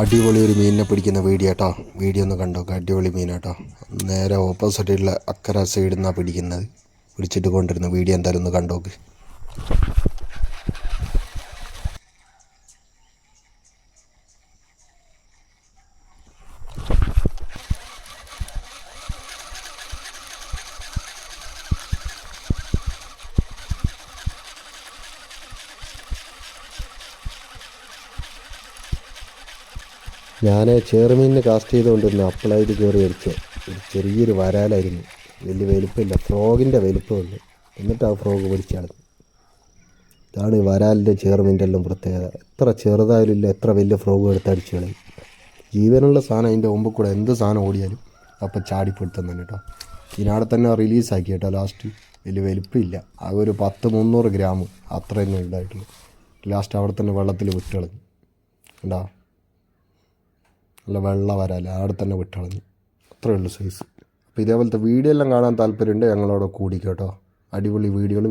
അടിപൊളി ഒരു മീനിനെ പിടിക്കുന്ന വീഡിയോ കേട്ടോ വീഡിയോ ഒന്ന് കണ്ടോ അടിപൊളി മീനാട്ടോ നേരെ ഓപ്പോസിറ്റുള്ള അക്കര സൈഡിൽ നിന്നാണ് പിടിക്കുന്നത്. പിടിച്ചിട്ട് കൊണ്ടിരുന്ന വീഡിയോ എന്തായാലും ഒന്ന് കണ്ടോക്ക് ഞാൻ ചേറുമീനിന് കാസ്റ്റ് ചെയ്തുകൊണ്ടിരുന്ന അപ്പളായിട്ട് കയറി വലിച്ച ഒരു ചെറിയൊരു വരാലായിരുന്നു. വലിയ വലിപ്പമില്ല ഫ്രോഗിന്റെ വലിപ്പമുള്ളു എന്നിട്ട് ആ ഫ്രോഗ് പിടിച്ചാണ് ഇതാണ് ഈ വരാലിന്റെ ചേറുമീന്റെ എല്ലാം പ്രത്യേകത. എത്ര ചെറുതായാലും ഇല്ല എത്ര വലിയ ഫ്രോഗ് എടുത്ത് അടിച്ചു കളയും. ജീവനുള്ള സാധനം അതിന്റെ മുമ്പ് കൂടെ എന്ത് സാധനം ഓടിയാലും അപ്പം ചാടിപ്പെടുത്തുന്നു കേട്ടോ ഇതിനാടെ തന്നെ റിലീസാക്കി കേട്ടോ ലാസ്റ്റ് വലിയ വലിപ്പമില്ല ആ ഒരു പത്ത് മുന്നൂറ് ഗ്രാം അത്രയും ഉണ്ടായിട്ടുള്ളൂ. ലാസ്റ്റ് അവിടെ തന്നെ വെള്ളത്തിൽ വിട്ട് കളഞ്ഞു. കണ്ടാ? നല്ല വെള്ള വരാല അവിടെ തന്നെ വിട്ടളഞ്ഞു. അത്രയേ ഉള്ളൂ സൈസ് അപ്പോൾ ഇതേപോലത്തെ വീഡിയോ എല്ലാം കാണാൻ താല്പര്യമുണ്ട് ഞങ്ങളവിടെ കൂടിക്കോട്ടോ. അടിപൊളി വീഡിയോകൾ